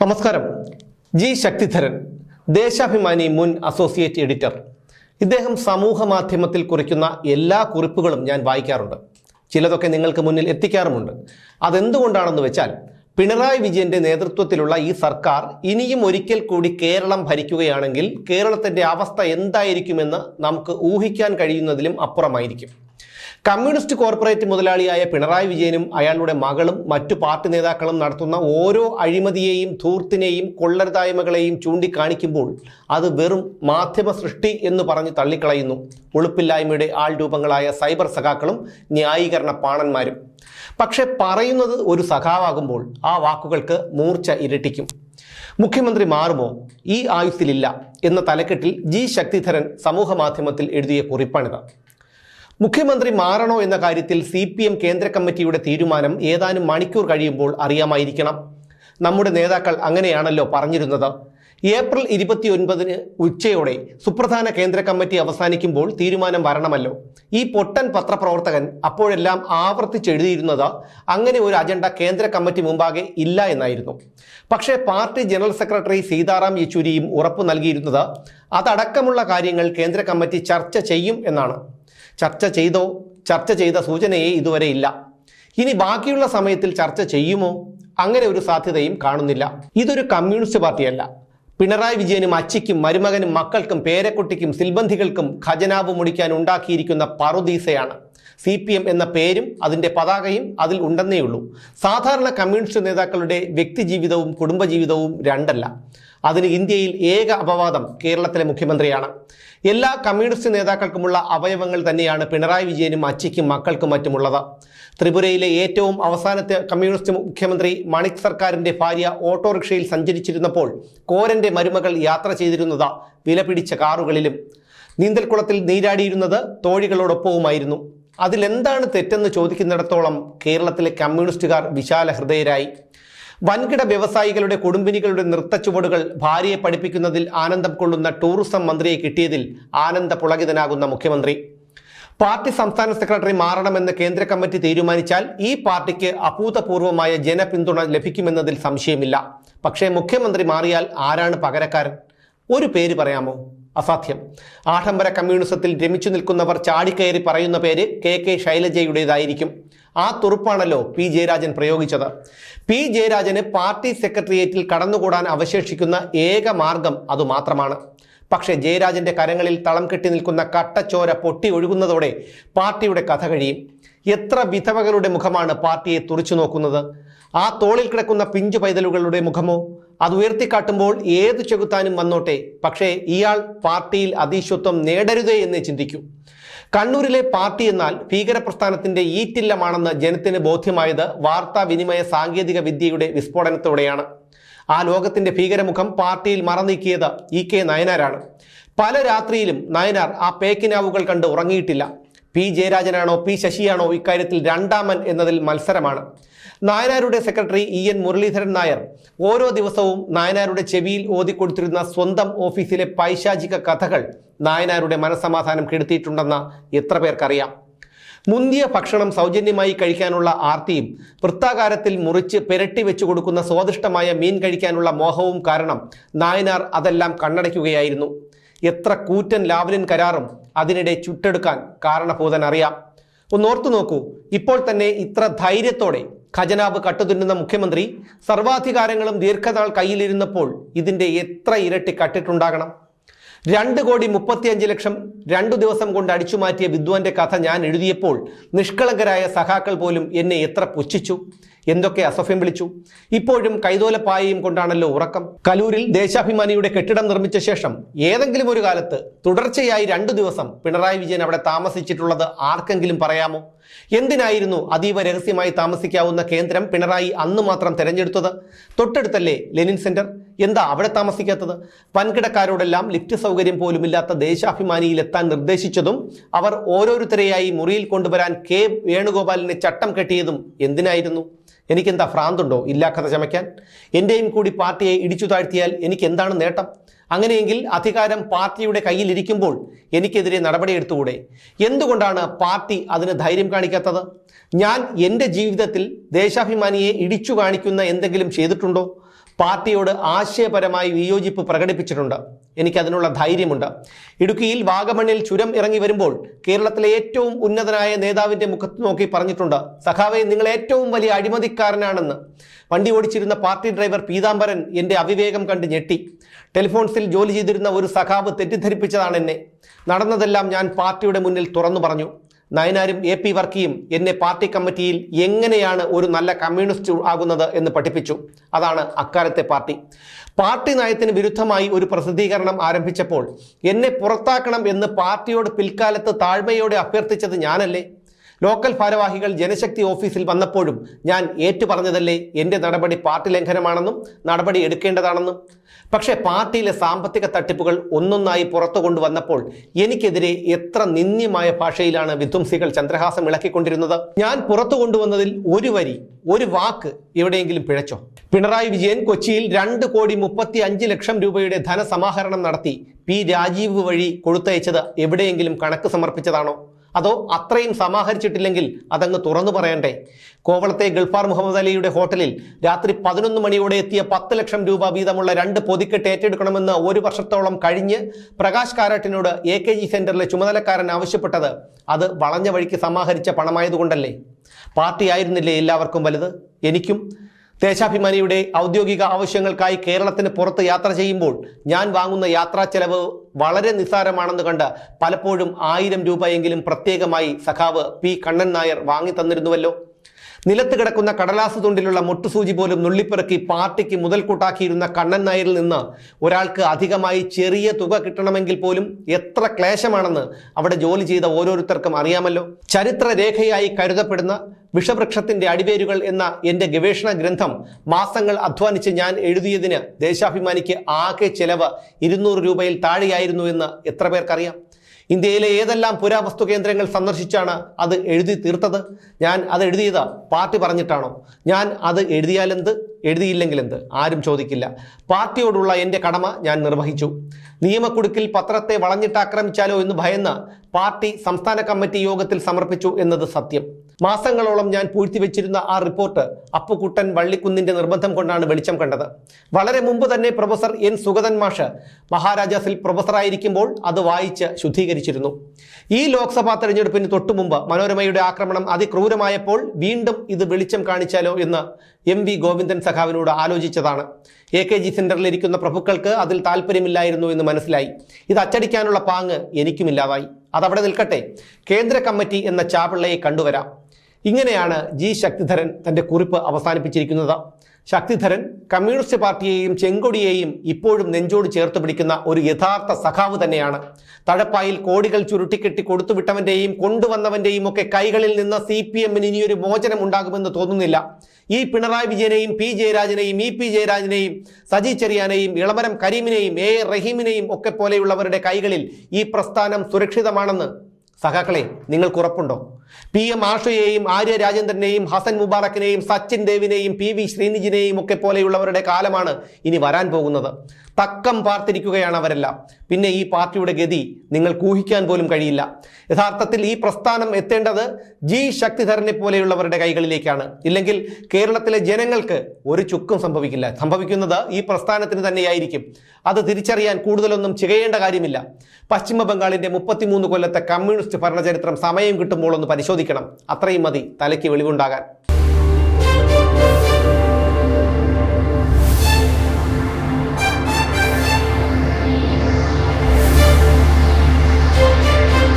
നമസ്കാരം. ജി ശക്തിധരൻ ദേശാഭിമാനി മുൻ associate editor. ഇദ്ദേഹം സമൂഹ മാധ്യമത്തിൽ കുറിക്കുന്ന എല്ലാ കുറിപ്പുകളും ഞാൻ വായിക്കാറുണ്ട്. ചിലതൊക്കെ നിങ്ങൾക്ക് മുന്നിൽ എത്തിക്കാറുമുണ്ട്. അതെന്തുകൊണ്ടാണെന്ന് വെച്ചാൽ പിണറായി വിജയന്റെ നേതൃത്വത്തിലുള്ള ഈ സർക്കാർ ഇനിയും ഒരിക്കൽ കൂടി കേരളം ഭരിക്കുകയാണെങ്കിൽ കേരളത്തിന്റെ അവസ്ഥ എന്തായിരിക്കുമെന്ന് നമുക്ക് ഊഹിക്കാൻ കഴിയുന്നതിലും അപ്പുറമായിരിക്കും. കമ്മ്യൂണിസ്റ്റ് കോർപ്പറേറ്റ് മുതലാളിയായ പിണറായി വിജയനും അയാളുടെ മകളും മറ്റു പാർട്ടി നേതാക്കളും നടത്തുന്ന ഓരോ അഴിമതിയെയും ധൂർത്തിനെയും കൊള്ളരുതായ്മകളെയും ചൂണ്ടിക്കാണിക്കുമ്പോൾ അത് വെറും മാധ്യമ സൃഷ്ടി എന്ന് പറഞ്ഞ് തള്ളിക്കളയുന്നു. ഉളുപ്പില്ലായ്മയുടെ ആൾ രൂപങ്ങളായ സൈബർ സഖാക്കളും ന്യായീകരണ പാണന്മാരും. പക്ഷെ പറയുന്നത് ഒരു സഖാവാകുമ്പോൾ ആ വാക്കുകൾക്ക് മൂർച്ച ഇരട്ടിക്കും. മുഖ്യമന്ത്രി മാറുമോ? ഈ ആയുസ്സിലില്ല എന്ന തലക്കെട്ടിൽ ജി ശക്തിധരൻ സമൂഹ മാധ്യമത്തിൽ എഴുതിയ കുറിപ്പാണിത്. മുഖ്യമന്ത്രി മാറണോ എന്ന കാര്യത്തിൽ സി പി എം കേന്ദ്ര കമ്മിറ്റിയുടെ തീരുമാനം ഏതാനും മണിക്കൂർ കഴിയുമ്പോൾ അറിയാമായിരിക്കണം. നമ്മുടെ നേതാക്കൾ അങ്ങനെയാണല്ലോ പറഞ്ഞിരുന്നത്. ഏപ്രിൽ ഇരുപത്തിയൊൻപതിന് ഉച്ചയോടെ സുപ്രധാന കേന്ദ്ര കമ്മിറ്റി അവസാനിക്കുമ്പോൾ തീരുമാനം വരണമല്ലോ. ഈ പൊട്ടൻ പത്രപ്രവർത്തകൻ അപ്പോഴെല്ലാം ആവർത്തിച്ചെഴുതിയിരുന്നത് അങ്ങനെ ഒരു അജണ്ട കേന്ദ്ര കമ്മിറ്റി മുമ്പാകെ ഇല്ല എന്നായിരുന്നു. പക്ഷേ പാർട്ടി ജനറൽ സെക്രട്ടറി സീതാറാം യെച്ചൂരിയും ഉറപ്പു നൽകിയിരുന്നത് അതടക്കമുള്ള കാര്യങ്ങൾ കേന്ദ്ര കമ്മിറ്റി ചർച്ച ചെയ്യും എന്നാണ്. ചർച്ച ചെയ്തോ ചർച്ച ചെയ്ത സൂചനയെ ഇതുവരെ ഇല്ല. ഇനി ബാക്കിയുള്ള സമയത്തിൽ ചർച്ച ചെയ്യുമോ? അങ്ങനെ ഒരു സാധ്യതയും കാണുന്നില്ല. ഇതൊരു കമ്മ്യൂണിസ്റ്റ് പാർട്ടിയല്ല. പിണറായി വിജയനും അച്ചിക്കും മരുമകനും മക്കൾക്കും പേരക്കുട്ടിക്കും സിൽബന്ധികൾക്കും ഖജനാവ് മുടിക്കാൻ ഉണ്ടാക്കിയിരിക്കുന്ന പറുദീസയാണ്. സി പി എം എന്ന പേരും അതിന്റെ പതാകയും അതിൽ ഉണ്ടെന്നേയുള്ളൂ. സാധാരണ കമ്മ്യൂണിസ്റ്റ് നേതാക്കളുടെ വ്യക്തിജീവിതവും കുടുംബജീവിതവും രണ്ടല്ല. അതിന് ഇന്ത്യയിൽ ഏക അപവാദം കേരളത്തിലെ മുഖ്യമന്ത്രിയാണ്. എല്ലാ കമ്മ്യൂണിസ്റ്റ് നേതാക്കൾക്കുമുള്ള അവയവങ്ങൾ തന്നെയാണ് പിണറായി വിജയനും അച്ചിക്കും മക്കൾക്കും മറ്റുമുള്ളത്. ത്രിപുരയിലെ ഏറ്റവും അവസാനത്തെ കമ്മ്യൂണിസ്റ്റ് മുഖ്യമന്ത്രി മണിക് സർക്കാരിന്റെ ഭാര്യ ഓട്ടോറിക്ഷയിൽ സഞ്ചരിച്ചിരുന്നപ്പോൾ കോരന്റെ മരുമകൾ യാത്ര ചെയ്തിരുന്നത് വിലപിടിച്ച കാറുകളിലും. നീന്തൽക്കുളത്തിൽ നീരാടിയിരുന്നത് തോഴികളോടൊപ്പവുമായിരുന്നു. അതിലെന്താണ് തെറ്റെന്ന് ചോദിക്കുന്നിടത്തോളം കേരളത്തിലെ കമ്മ്യൂണിസ്റ്റുകാർ വിശാല ഹൃദയരായി വൻകിട വ്യവസായികളുടെ കുടുംബിനികളുടെ നൃത്തച്ചുവടുകൾ ഭാര്യയെ പഠിപ്പിക്കുന്നതിൽ ആനന്ദം കൊള്ളുന്ന ടൂറിസം മന്ത്രിയെ കിട്ടിയതിൽ ആനന്ദ പുളകിതനാകുന്ന മുഖ്യമന്ത്രി. പാർട്ടി സംസ്ഥാന സെക്രട്ടറി മാറണമെന്ന് കേന്ദ്ര കമ്മിറ്റി തീരുമാനിച്ചാൽ ഈ പാർട്ടിക്ക് അഭൂതപൂർവമായ ജനപിന്തുണ ലഭിക്കുമെന്നതിൽ സംശയമില്ല. പക്ഷേ മുഖ്യമന്ത്രി മാറിയാൽ ആരാണ് പകരക്കാരൻ? ഒരു പേര് പറയാമോ? അസാധ്യം. ആഡംബര കമ്മ്യൂണിസത്തിൽ രമിച്ചു നിൽക്കുന്നവർ ചാടിക്കയറി പറയുന്ന പേര് കെ കെ ശൈലജയുടേതായിരിക്കും. ആ തുറുപ്പാണല്ലോ പി ജയരാജൻ പ്രയോഗിച്ചത്. പി ജയരാജന് പാർട്ടി സെക്രട്ടേറിയറ്റിൽ കടന്നുകൂടാൻ അവശേഷിക്കുന്ന ഏക മാർഗം അതുമാത്രമാണ് പക്ഷേ ജയരാജന്റെ കരങ്ങളിൽ തളം കെട്ടി നിൽക്കുന്ന കട്ടച്ചോര പൊട്ടി ഒഴുകുന്നതോടെ പാർട്ടിയുടെ കഥ കഴിയും. എത്ര വിധവകളുടെ മുഖമാണ് പാർട്ടിയെ തുറച്ചു നോക്കുന്നത്? ആ തോളിൽ കിടക്കുന്ന പിഞ്ചു പൈതലുകളുടെ മുഖമോ അത് ഉയർത്തിക്കാട്ടുമ്പോൾ ഏത് ചെകുത്താനും വന്നോട്ടെ. പക്ഷേ ഇയാൾ പാർട്ടിയിൽ അതീശത്വം നേടരുതേ എന്ന് ചിന്തിക്കൂ. കണ്ണൂരിലെ പാർട്ടി എന്നാൽ ഭീകരപ്രസ്ഥാനത്തിന്റെ ഈറ്റില്ലമാണെന്ന് ജനത്തിന് ബോധ്യമായത് വാർത്താവിനിമയ സാങ്കേതിക വിദ്യയുടെ വിസ്ഫോടനത്തോടെയാണ്. ആ ലോകത്തിന്റെ ഭീകരമുഖം പാർട്ടിയിൽ മറന്നീക്കിയത് ഇ കെ നയനാരാണ്. പല രാത്രിയിലും നയനാർ ആ പേക്കിനാവുകൾ കണ്ട് ഉറങ്ങിയിട്ടില്ല. പി ജയരാജനാണോ പി ശശിയാണോ ഇക്കാര്യത്തിൽ രണ്ടാമൻ എന്നതിൽ മത്സരമാണ്. നായനാരുടെ secretary E N Muraleedharan Nair ഓരോ ദിവസവും നായനാരുടെ ചെവിയിൽ ഓതിക്കൊടുത്തിരുന്ന സ്വന്തം ഓഫീസിലെ പൈശാചിക കഥകൾ നായനാരുടെ മനസമാധാനം കെടുത്തിയിട്ടുണ്ടെന്ന് എത്ര പേർക്കറിയാം. മുന്തിയ ഭക്ഷണം സൗജന്യമായി കഴിക്കാനുള്ള ആർത്തിയും വൃത്താകാരത്തിൽ മുറിച്ച് പെരട്ടി വെച്ചു കൊടുക്കുന്ന സ്വാദിഷ്ടമായ മീൻ കഴിക്കാനുള്ള മോഹവും കാരണം നായനാർ അതെല്ലാം കണ്ണടയ്ക്കുകയായിരുന്നു. എത്ര കൂറ്റൻ ലാവലിൻ കരാറും അതിനിടെ ചുട്ടെടുക്കാൻ കാരണഭൂതൻ അറിയാം. ഒന്നോർത്തു നോക്കൂ ഇപ്പോൾ തന്നെ ഇത്ര ധൈര്യത്തോടെ ഖജനാവ് കട്ടുതുന്നുന്ന മുഖ്യമന്ത്രി സർവാധികാരങ്ങളും ദീർഘനാൾ കയ്യിലിരുന്നപ്പോൾ ഇതിന്റെ എത്ര ഇരട്ടി കട്ടിട്ടുണ്ടാകണം. രണ്ട് കോടി മുപ്പത്തിയഞ്ച് ലക്ഷം രണ്ടു ദിവസം കൊണ്ട് അടിച്ചു മാറ്റിയ വിദ്വാന്റെ കഥ ഞാൻ എഴുതിയപ്പോൾ നിഷ്കളങ്കരായ സഖാക്കൾ പോലും എന്നെ എത്ര പുച്ഛിച്ചു. എന്തൊക്കെ അസഫ്യം വിളിച്ചു? ഇപ്പോഴും കൈതോലപ്പായയും കൊണ്ടാണല്ലോ ഉറക്കം. കലൂരിൽ ദേശാഭിമാനിയുടെ കെട്ടിടം നിർമ്മിച്ച ശേഷം ഏതെങ്കിലും ഒരു കാലത്ത് തുടർച്ചയായി രണ്ടു ദിവസം പിണറായി വിജയൻ അവിടെ താമസിച്ചിട്ടുള്ളത് ആർക്കെങ്കിലും പറയാമോ? എന്തിനായിരുന്നു അതീവ രഹസ്യമായി താമസിക്കാവുന്ന കേന്ദ്രം പിണറായി അന്ന് മാത്രം തെരഞ്ഞെടുത്തത്? തൊട്ടടുത്തല്ലേ ലെനിൻ സെന്റർ? എന്താ അവിടെ താമസിക്കാത്തത്? വൻകിടക്കാരോടെല്ലാം ലിഫ്റ്റ് സൗകര്യം പോലുമില്ലാത്ത ദേശാഭിമാനിയിൽ എത്താൻ നിർദ്ദേശിച്ചതും അവർ ഓരോരുത്തരെയായി മുറിയിൽ കൊണ്ടുവരാൻ കെ വേണുഗോപാലിനെ ചട്ടം കെട്ടിയതും എന്തിനായിരുന്നു? എനിക്കെന്താ ഭ്രാന്തുണ്ടോ? ഇല്ലാ കഥ ചമയ്ക്കാൻ എന്റെയും കൂടി പാർട്ടിയെ ഇടിച്ചു താഴ്ത്തിയാൽ എനിക്ക് എന്താണ് നേട്ടം? അങ്ങനെയെങ്കിൽ അധികാരം പാർട്ടിയുടെ കയ്യിലിരിക്കുമ്പോൾ എനിക്കെതിരെ നടപടിയെടുത്തുകൂടെ എന്തുകൊണ്ടാണ് പാർട്ടി അതിന് ധൈര്യം കാണിക്കാത്തത്? ഞാൻ എന്റെ ജീവിതത്തിൽ ദേശാഭിമാനിയെ ഇടിച്ചു കാണിക്കുന്ന എന്തെങ്കിലും ചെയ്തിട്ടുണ്ടോ? പാർട്ടിയോട് ആശയപരമായി വിയോജിപ്പ് പ്രകടിപ്പിച്ചിട്ടുണ്ട്. എനിക്കതിനുള്ള ധൈര്യമുണ്ട്. ഇടുക്കിയിൽ വാഗമണ്ണിൽ ചുരം ഇറങ്ങി വരുമ്പോൾ കേരളത്തിലെ ഏറ്റവും ഉന്നതനായ നേതാവിന്റെ മുഖത്ത് നോക്കി പറഞ്ഞിട്ടുണ്ട് സഖാവെ നിങ്ങൾ ഏറ്റവും വലിയ അഴിമതിക്കാരനാണെന്ന്. വണ്ടി ഓടിച്ചിരുന്ന പാർട്ടി ഡ്രൈവർ പീതാംബരൻ എന്റെ അവിവേകം കണ്ട് ഞെട്ടി. ടെലിഫോൺസിൽ ജോലി ചെയ്തിരുന്ന ഒരു സഖാവ് തെറ്റിദ്ധരിപ്പിച്ചതാണ് എന്നെ നടന്നതെല്ലാം ഞാൻ പാർട്ടിയുടെ മുന്നിൽ തുറന്നു പറഞ്ഞു. നയനാരും എ പി വർക്കിയും എന്നെ പാർട്ടി കമ്മിറ്റിയിൽ എങ്ങനെയാണ് ഒരു നല്ല കമ്മ്യൂണിസ്റ്റ് ആകുന്നത് എന്ന് പഠിപ്പിച്ചു. അതാണ് അക്കാലത്തെ പാർട്ടി. പാർട്ടി നയത്തിന് വിരുദ്ധമായി ഒരു പ്രസിദ്ധീകരണം ആരംഭിച്ചപ്പോൾ എന്നെ പുറത്താക്കണം എന്ന് പാർട്ടിയോട് പിൽക്കാലത്ത് താഴ്മയോടെ അഭ്യർത്ഥിച്ചത് ഞാനല്ലേ? ലോക്കൽ ഭാരവാഹികൾ ജനശക്തി ഓഫീസിൽ വന്നപ്പോഴും ഞാൻ ഏറ്റുപറഞ്ഞതല്ലേ എന്റെ നടപടി പാർട്ടി ലംഘനമാണെന്നും നടപടി എടുക്കേണ്ടതാണെന്നും? പക്ഷേ പാർട്ടിയിലെ സാമ്പത്തിക തട്ടിപ്പുകൾ ഒന്നൊന്നായി പുറത്തു കൊണ്ടുവന്നപ്പോൾ എനിക്കെതിരെ എത്ര നിന്ദ്യമായ ഭാഷയിലാണ് വിധ്വംസികൾ ചന്ദ്രഹാസം ഇളക്കിക്കൊണ്ടിരുന്നത്? ഞാൻ പുറത്തു കൊണ്ടുവന്നതിൽ ഒരു വരി ഒരു വാക്ക് എവിടെയെങ്കിലും പിഴച്ചോ? പിണറായി വിജയൻ കൊച്ചിയിൽ രണ്ട് കോടി മുപ്പത്തി അഞ്ച് ലക്ഷം രൂപയുടെ ധനസമാഹരണം നടത്തി പി രാജീവ് വഴി കൊടുത്തയച്ചത് എവിടെയെങ്കിലും കണക്ക് സമർപ്പിച്ചതാണോ? അതോ അത്രയും സമാഹരിച്ചിട്ടില്ലെങ്കിൽ അതങ്ങ് തുറന്നു പറയണ്ടേ? കോവളത്തെ ഗൾഫാർ മുഹമ്മദ് അലിയുടെ ഹോട്ടലിൽ രാത്രി പതിനൊന്ന് മണിയോടെ എത്തിയ പത്ത് ലക്ഷം രൂപ വീതമുള്ള രണ്ട് പൊതിക്കെട്ട് ഏറ്റെടുക്കണമെന്ന് ഒരു വർഷത്തോളം കഴിഞ്ഞ് പ്രകാശ് കാരാട്ടിനോട് എ കെ ജി സെന്ററിലെ ചുമതലക്കാരൻ ആവശ്യപ്പെട്ടത് അത് വളഞ്ഞ വഴിക്ക് സമാഹരിച്ച പണമായതുകൊണ്ടല്ലേ? പാർട്ടി ആയിരുന്നില്ലേ എല്ലാവർക്കും വലുത്? എനിക്കും. ദേശാഭിമാനിയുടെ ഔദ്യോഗിക ആവശ്യങ്ങൾക്കായി കേരളത്തിന് പുറത്ത് യാത്ര ചെയ്യുമ്പോൾ ഞാൻ വാങ്ങുന്ന യാത്രാ ചെലവ് വളരെ നിസ്സാരമാണെന്ന് കണ്ട് പലപ്പോഴും ആയിരം രൂപയെങ്കിലും പ്രത്യേകമായി സഖാവ് പി കണ്ണൻ നായർ വാങ്ങി തന്നിരുന്നുവല്ലോ. നിലത്ത് കിടക്കുന്ന കടലാസ് തുണ്ടിലുള്ള മുട്ടുസൂചി പോലും നുള്ളിപ്പിറക്കി പാർട്ടിക്ക് മുതൽക്കൂട്ടാക്കിയിരുന്ന കണ്ണൻ നായരിൽ നിന്ന് ഒരാൾക്ക് അധികമായി ചെറിയ തുക കിട്ടണമെങ്കിൽ പോലും എത്ര ക്ലേശമാണെന്ന് അവിടെ ജോലി ചെയ്ത ഓരോരുത്തർക്കും അറിയാമല്ലോ. ചരിത്രരേഖയായി കരുതപ്പെടുന്ന വിഷവൃക്ഷത്തിന്റെ അടിവേരുകൾ എന്ന എന്റെ ഗവേഷണ ഗ്രന്ഥം മാസങ്ങൾ അധ്വാനിച്ച് ഞാൻ എഴുതിയതിന് ദേശാഭിമാനിക്ക് ആകെ ചെലവ് ഇരുന്നൂറ് രൂപയിൽ താഴെയായിരുന്നു എന്ന് എത്ര പേർക്കറിയാം? ഇന്ത്യയിലെ ഏതെല്ലാം പുരാവസ്തു കേന്ദ്രങ്ങൾ സന്ദർശിച്ചാണ് അത് എഴുതി തീർത്തത്? ഞാൻ അത് എഴുതിയത് പാർട്ടി പറഞ്ഞിട്ടാണോ? ഞാൻ അത് എഴുതിയാലെന്ത്? എഴുതിയില്ലെങ്കിൽ എന്ത് ആരും ചോദിക്കില്ല. പാർട്ടിയോടുള്ള എന്റെ കടമ ഞാൻ നിർവഹിച്ചു. നിയമക്കുടുക്കിൽ പത്രത്തെ വളഞ്ഞിട്ട് ആക്രമിച്ചാലോ എന്ന് ഭയന്ന് പാർട്ടി സംസ്ഥാന കമ്മിറ്റി യോഗത്തിൽ സമർപ്പിച്ചു എന്നത് സത്യം. മാസങ്ങളോളം ഞാൻ പൂഴ്ത്തിവെച്ചിരുന്ന ആ റിപ്പോർട്ട് അപ്പുക്കുട്ടൻ വള്ളിക്കുന്നിന്റെ നിർബന്ധം കൊണ്ടാണ് വെളിച്ചം കണ്ടത്. വളരെ മുമ്പ് തന്നെ പ്രൊഫസർ എൻ സുഗതൻ മാഷ് മഹാരാജാസിൽ പ്രൊഫസറായിരിക്കുമ്പോൾ അത് വായിച്ച് ശുദ്ധീകരിച്ചിരുന്നു. ഈ ലോക്സഭാ തെരഞ്ഞെടുപ്പിന് തൊട്ടുമുമ്പ് മനോരമയുടെ ആക്രമണം അതിക്രൂരമായപ്പോൾ വീണ്ടും ഇത് വെളിച്ചം കാണിച്ചാലോ എന്ന് എം വി ഗോവിന്ദൻ സഖാവിനോട് ആലോചിച്ചതാണ്. എ കെ ജി സെന്ററിലിരിക്കുന്ന പ്രഭുക്കൾക്ക് അതിൽ താല്പര്യമില്ലായിരുന്നു എന്ന് മനസ്സിലായി. ഇത് അച്ചടിക്കാനുള്ള പാങ്ങ് എനിക്കുമില്ലാതായി. അതവിടെ നിൽക്കട്ടെ. കേന്ദ്ര കമ്മിറ്റി എന്ന ചാപിള്ളയെ കണ്ടുവരാം. ഇങ്ങനെയാണ് ജി ശക്തിധരൻ തന്റെ കുറിപ്പ് അവസാനിപ്പിച്ചിരിക്കുന്നത്. ശക്തിധരൻ കമ്മ്യൂണിസ്റ്റ് പാർട്ടിയെയും ചെങ്കൊടിയെയും ഇപ്പോഴും നെഞ്ചോട് ചേർത്ത് പിടിക്കുന്ന ഒരു യഥാർത്ഥ സഖാവ് തന്നെയാണ്. തഴപ്പായിൽ കോടികൾ ചുരുട്ടിക്കെട്ടി കൊടുത്തുവിട്ടവന്റെയും കൊണ്ടുവന്നവന്റെയും ഒക്കെ കൈകളിൽ നിന്ന് സി പി എമ്മിന് ഇനിയൊരു മോചനം ഉണ്ടാകുമെന്ന് തോന്നുന്നില്ല. ഈ പിണറായി വിജയനെയും പി ജയരാജനെയും ഇ പി ജയരാജനെയും സജി ചെറിയാനെയും ഇളമരം കരീമിനെയും എ റഹീമിനെയും ഒക്കെ പോലെയുള്ളവരുടെ കൈകളിൽ ഈ പ്രസ്ഥാനം സുരക്ഷിതമാണെന്ന് സഖാക്കളെ നിങ്ങൾക്ക് ഉറപ്പുണ്ടോ? പി എം ആഷയെയും ആര്യ രാജേന്ദ്രനെയും ഹസൻ മുബാറക്കിനെയും സച്ചിൻ ദേവിനെയും പി വി ശ്രീനിജിനെയും ഒക്കെ പോലെയുള്ളവരുടെ കാലമാണ് ഇനി വരാൻ പോകുന്നത്. തക്കം പാർത്തിരിക്കുകയാണ് അവരെല്ലാം. പിന്നെ ഈ പാർട്ടിയുടെ ഗതി നിങ്ങൾ ഊഹിക്കാൻ പോലും കഴിയില്ല. യഥാർത്ഥത്തിൽ ഈ പ്രസ്ഥാനം എത്തേണ്ടത് ജി ശക്തിധരനെ പോലെയുള്ളവരുടെ കൈകളിലേക്കാണ്. ഇല്ലെങ്കിൽ കേരളത്തിലെ ജനങ്ങൾക്ക് ഒരു ചുക്കും സംഭവിക്കില്ല. സംഭവിക്കുന്നത് ഈ പ്രസ്ഥാനത്തിന് തന്നെയായിരിക്കും. അത് തിരിച്ചറിയാൻ കൂടുതലൊന്നും ചെയ്യേണ്ട കാര്യമില്ല. പശ്ചിമ ബംഗാളിന്റെ മുപ്പത്തിമൂന്ന് കൊല്ലത്തെ കമ്മ്യൂണിസ്റ്റ് ഭരണചരിത്രം സമയം കിട്ടുമ്പോൾ ഒന്ന് പരിശോധിക്കണം. അത്രയും മതി തലയ്ക്ക് വെളിവുണ്ടാകാൻ.